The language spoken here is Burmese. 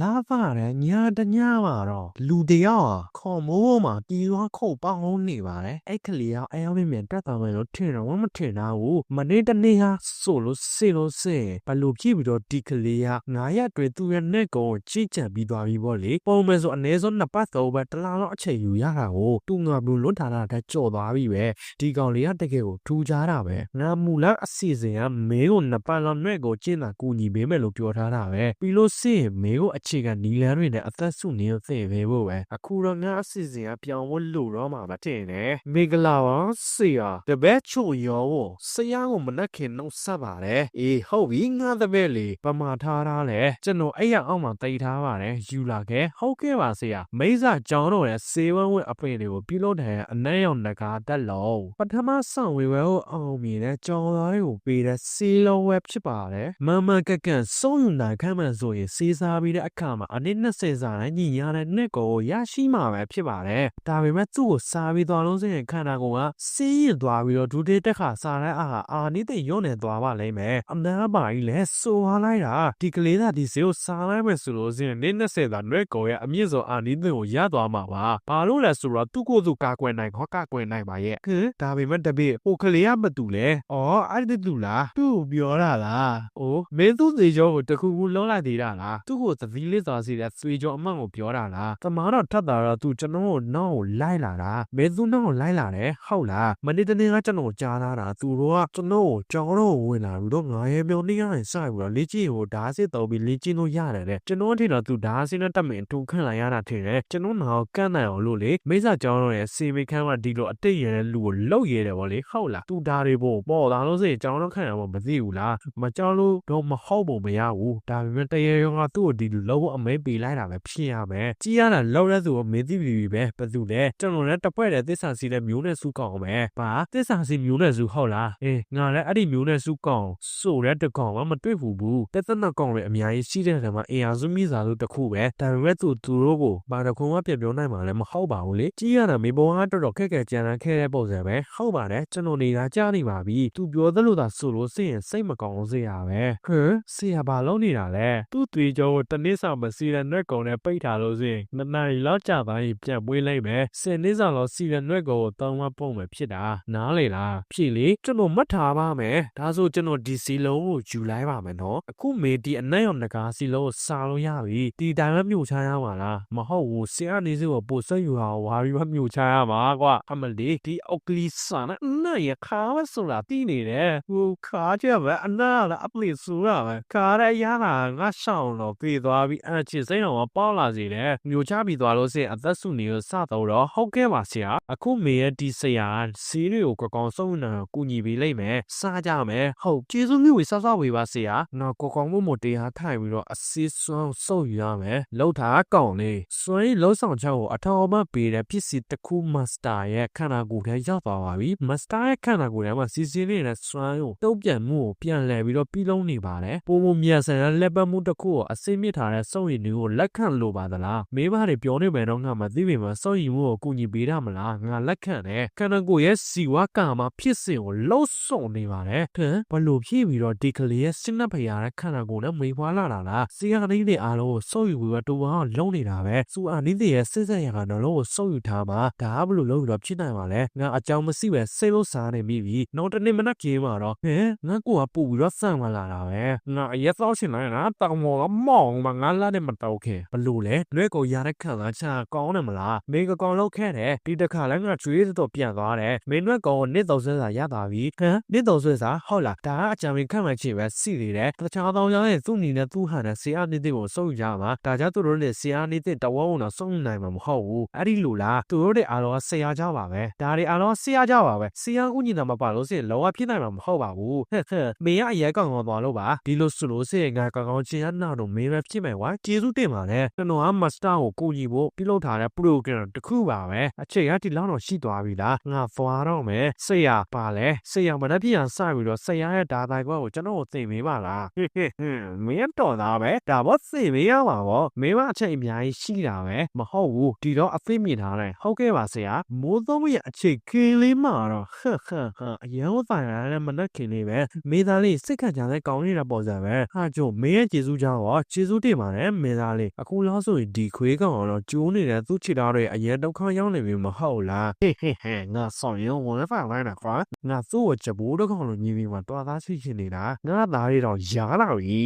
လာပါတယ်ညာတညမှာတော့လူတယောက်ဟာခေါ်မိုးမှာတီးသွားခုတ်ပေါင်းနေပါတယ်အဲ့ကလေးကအဲအမင်းမြန်တက်သွားမယ်လို့ထင်တော့မထင်တာဘူးမနေ့တနေ့ဟာဆိုလို့စေလို့စေဘလို့ဖြစ်ပြီးတော့ဒီကလေးကငါးရက်တွေသူ့ရဲ့နဲ့ကောင်ကိုကြိတ်ကြံပြီးသွားပြီပေါ့လေပုံမယ်ဆိုအနည်းဆုံးနှစ်ပတ်သုံးပတ်တလားတော့အချိန်ယူရတာကိုသူငါဘူးလွတ်ထားတာတက်ကြော်သွားပြီပဲဒီကောင်လေးကတကယ်ကိုထူးခြားတာပဲငါမူလအစီအစဉ်ကမင်းကိုနှစ်ပတ်လောက်နဲ့ကိုကျင့်တာကူညီပေးမယ်လို့ပြောထားတာပဲပြီးလို့စေမင်းကိုအခြေခံနီလန်းတွေနဲ့အသက်ဆုနေသိပဲဖို့ပဲအခုတော့ငါအစီအစဉ်ကပြောင်းဖို့လိုတော့မှာမတင်နဲ့မေဂလာပါဆေးရတပည့်ချိုရောဝဆရာကိုမနှက်ခင်နှုတ်ဆက်ပါတယ်အေးဟုတ်ပြီငါတပည့်လေပမာထားထားလေကျွန်တော်အဲ့ရအောင်မှာတိတ်ထားပါတယ်ယူလာခဲ့ဟုတ်ကဲ့ပါဆေးရမိစကြောင်းတော့ရဲ့စေဝန်းဝင်းအပင်တွေကိုပြုလုပ်တဲ့အနက်ရောင်နဂါတက်လုံးပထမဆောင်ဝေဝဲကိုအောင်မြင်တဲ့ကြောင်းသားတွေကိုပေးတဲ့စီလောဝက်ဖြစ်ပါတယ်မမကက်ကန့်စုံယူနိုင်ခမ်းမှန်ဆိုရင်စေးစားပြီးတဲ့အခါမှာအနည်း20စာနဲ့ညီညာတဲ့နှစ်ကိုရရှိမှာပဲဖြစ်ပါတယ်ဒါပေမဲ့သူ့ကိုစားပြီးသွားလို့ဆိုရင်ခန္ဓာကိုယ်ကစီးရင်သွားပြီးတော့ဒုတိယတက်ခါစားတဲ့အာဟာအာနိသိညွန့်နေသွားပါလိမ့်မယ်အနာပါကြီးလဲစိုးဟားလိုက်တာဒီကလေးသားဒီစေကိုစားလိုက်မယ်ဆိုလို့ဆိုရင်နေ့20စာနှွဲ့ကိုရဲ့အမြင့်ဆုံးအာနိသိကိုရသွားမှာပါဘာလို့လဲဆိုတော့သူ့ကိုယ်သူကာကွယ်နိုင်ခေါကာကွယ်နိုင်ပါရဲ့ဟင်ဒါပေမဲ့တပည့်ဟိုကလေးကမတူလဲအော်အဲ့ဒီတူလားသူ့ကိုပြောတာလားအိုးမင်းသူ့စီကျော်ကိုတခုခုလုံးလိုက်သေးတာလားသူ့ကိုသတိလေးသွားစီတဲ့ဆွေကျော်အမန့်ကိုပြောတာလားတမားတော့ထပ်တာတော့သူကျွန်တော်ကိုနောက်ကိုလိုက်လာတာမင်းသူ့နောက်ကိုလိုက်လာတယ်ဟုတ်လားမနေ့တနေ့ကကျွန်တော်ကြားလာတာသူတို့ကကျွန်တော်ကိုကြောင်းတော့ဝင်လာပြီးတော့ငါရဲ့မျိုးနေရရင်စပြီးတော့လေ့ကျင့်ကိုဓာတ်စစ်တော့ပြီးလေ့ကျင့်လို့ရတယ်တဲ့ကျွန်တော်ထင်တော့သူဓာတ်စစ်နဲ့တက်မင်တူခန့်လာရတာထင်တယ်ကျွန်တော်နောက်ကန့်နိုင်အောင်လို့လေမိစ္ဆာကြောင်းတော့ရဲ့စေမေခန်းကဒီလိုအတိတ်ရတဲ့လူကိုလှုပ်ရဲတယ်ဗောလေဟုတ်လားသူဓာတ်တွေပို့ပေါ်လာလို့စိကြောင်းတော့ခန့်ရမှာမသိဘူးလားမကြောင်းလို့တော့မဟုတ်ပုံမရဘူးဒါပေမဲ့တရေရောကသူ့ကိုဒီလိုလှုပ်ဖို့အမဲပေးလိုက်တာပဲဖြစ်ရမယ်ကြီးရတာလှုပ်တဲ့သူကိုမင်းသိပြီပဲဘယ်သူလဲကျွန်တော်လည်းတပွဲတဲ့သစ္စာစီတဲ့မျိုးနဲ့စုကောင်ပဲဘာသစ္စာစီမျိုးနဲ့စုဟုတ်လားအေးငါလည်းအဲ့ဒီမျိုးနဲ့စုကောင်ဆိုတဲ့တကောင်မှမတွေ့ဘူးဘူးတက်သက်နှစ်ကောင်တွေအများကြီးရှိတဲ့နေရာမှာအေယာစုမိစာလို့တခုပဲဒါပေမဲ့သူသူတို့ကိုဘာတခုမှပြပြောနိုင်မှာလည်းမဟုတ်ပါဘူးလေကြီးရတာမေပေါ်ကတော်တော်ခက်ခက်ကြမ်းတမ်းခဲ့တဲ့ပုံစံပဲဟုတ်ပါတယ်ကျွန်တော်နေတာကြားနေပါပြီသူပြောသလိုသာဆိုလို့စိတ်ရင်စိတ်မကောင်းစေရပဲဟမ်ဆေးရဘာလုံးနေတာလဲသူ့သွေးကြောကိုတနစ်စာမစီရနွက်ကောင်နဲ့ပိတ်ထားလို့ဆိုရင်နှစ်နာရီလောက်ကြာသွားရင်ပြန်ပွေးလိုက်မယ်ဆယ်နှစ်စာလောက်စီရနွက်ကောင်ကိုတောင်းမပုံမယ်ဖြစ်တာနားလေလားဖြစ်လေကျွန်တော်မှတ်ထားပါမယ်ဒါဆိုကျွန်တော်ဒီစီလုံးကိုယူလိုက်ပါမယ်နော်အခုမေဒီအနက်ရောင်နဂါစီလုံးကိုစားလို့ရပြီဒီတိုင်းမမြုပ်ချရမှာလားမဟုတ်ဘူးဆရာနေစီကိုပို့ဆက်ယူအောင်ဝါပြီးမမြုပ်ချရမှာကွာအမလီဒီအောက်ကလီဆန်နဲ့ရခါမဆိုတာတီးနေတယ်ဟိုခါကြပဲအနာလည်းအပလီဆူရပဲခါရရတာငါရှောင်းတော့ပြေးသွားပြီးအချစ်စိတ်တော်ပေါက်လာစီတယ်မြုပ်ချပြီးသွားလို့စင်အသက်ဆုနေကိုစတော့တော့ဟုတ်ကဲ့ပါဆရာအခုမေရဲ့ဒီဆရာစီးတွေကိုကောင်းဆုံးနာကူညီပေးလိုက်မယ်စားကြမယ်ဟုတ်ကျေးဇူးမျိုးဝေဆောက်ဆောက်ဝေပါဆရာနော်ကောကောင်းမှုမတရားထိုင်ပြီးတော့အစစ်စွမ်းစုပ်ယူရမယ်လောက်တာကောင်းလေစွမ်းလုံးဆောင်ချက်ကိုအထောက်အပံ့ပေးတဲ့ပစ္စည်းတစ်ခုမစတာရဲ့ခန္ဓာကိုယ်ထဲရောက်သွားပါပြီမစတာရဲ့ခန္ဓာကိုယ်ထဲမှာစီစီလေးနဲ့စွမ်းကိုတုံ့ပြန်မှုကိုပြန်လှည့်ပြီးတော့ပြီးလုံးနေပါတယ်ပုံပုံမြန်ဆန်တဲ့လက်ပတ်မှုတစ်ခုကိုအစိမ့်မြစ်ထားတဲ့စုံရည်မျိုးကိုလက်ခံလိုပါသလားမိဘတွေပြောနေမယ်တော့ငါမသိပေမဲ့စုံရည်မှုကိုကူညီပေးရမလားငါလက်ခံတယ်ခန္ဓာကိုယ်ရဲ့စီဝါကာမှာဖြစ်စဉ်ကိုလှုပ်ဆောင်နေပါတယ်ဟမ်ဘလို့ဖြစ်ပြီးတော့ဒီကလေးရဲ့စိတ်နှဖရာတဲ့ခန္ဓာကိုယ်နဲ့မိဖွာလာတာလားစီယာလေးတွေအားလုံးကိုစုံယူပြီးတော့တူအောင်လုံးနေတာပဲစူအာနီးတွေရဲ့စစ်ဆက်ရကနှလုံးကိုစုံယူထားမှာဒါကဘလို့လုံးပြီးတော့ဖြစ်နိုင်ပါလဲငါအကြောင်းမရှိပဲစိတ်လို့စားနေမိပြီနောက်တနေ့မနက်ခင်းမှာတော့ဟဲငါကိုကပူပြီးတော့ဆန့်မလာတာပဲငါအရက်သောရှင်လိုက်တာတောင်မော်ကမောင်မငါလာတဲ့မတောက်ခင်ဘလို့လဲလွဲကိုရတဲ့ခံစားချကောင်းတယ်မလားမင်းကကောင်လောက်ခဲ့တယ်ဒီတစ်ခါလဲငါကျွေးတော့ပြန်သွားတယ်မင်းတို့ကောင်ကိုနစ်တော်ဆွဲစာရတာပြီဟမ်နစ်တော်ဆွဲစာဟုတ်လားဒါကအကြံပေးခန့်မှန်ချင်ပဲစီနေတယ်တခြားသောကြောင့်ရဲ့သူ့ညီနဲ့သူ့ဟန်နဲ့ဆရာနေတဲ့ကိုစုံကြမှာဒါကြောင့်သူတို့နဲ့ဆရာနေတဲ့တဝုံတော့စုံနိုင်မှာမဟုတ်ဘူးအဲ့ဒီလိုလားသူတို့တွေအားလုံးဆရာကြပါပဲဒါတွေအားလုံးဆရာကြပါပဲဆရာဥညီတာမပါလို့စရင်လောကဖြစ်နိုင်မှာမဟုတ်ပါဘူးဟဲ့ဟဲ့မင်းကအရဲကောင်ကောင်သွားလို့ပါဒီလိုဆိုလို့စရင်ငါကောင်ကောင်ချင်းရနာတော့မင်းပဲဖြစ်မယ်ကွာကျေးဇူးတင်ပါတယ်ကျွန်တော်ကမစတာကိုကိုကြီးဖို့ပြုလုပ်ထားတဲ့ program တစ်ခုပါပဲအချိန်ကဒီလောက်တော့ရှိသွားပြီလားငါဖွာတော့မယ်ဆရာပါလဲဆရာမနှက်ပြန်စပြီးတော့ဆရာရဲ့ဒါတိုင်ကွာကိုကျွန်တော်ကိုသိမေးပါလားဟဲ့ဟဲ့ဟင်းမင်းတော်သားပဲဒါဘောသိမေးရပါဘောမင်းမအချိန်အများကြီးရှိတာပဲမဟုတ်ဘူးဒီတော့အသိမြင်ထားတယ်ဟုတ်ကဲ့ပါဆရာမိုးသုံးရဲ့အချိန်ခင်းလေးမှာတော့ဟဟဟအရန်ဆိုင်ရတဲ့မနှက်ခင်လေးပဲမေသားလေးစိတ်ခံကြတဲ့ကောင်းနေတာပေါ်စံပဲဟာကျုံမင်းရဲ့ကျေးဇူးကြောင့်ရောကျေးဇူးတင်င်ပါတယ်မင်းသားလေးအခုလောက်ဆိုရင်ဒီခွေးကောင်ကတော့ကျိုးနေတဲ့သူ့ခြေသားတွေအရင်ဒုက္ခရောက်နေပြီမဟုတ်လားဟေးဟေးဟဲငါဆောင်ရင်ဝင်ဖန်လိုက်တာကွာငါသူ့ကိုကြဘိုးတစ်ကောင်လိုညီပြီးမှတွားသားရှိချင်နေတာငါသားတွေတော့ရားလာပြီ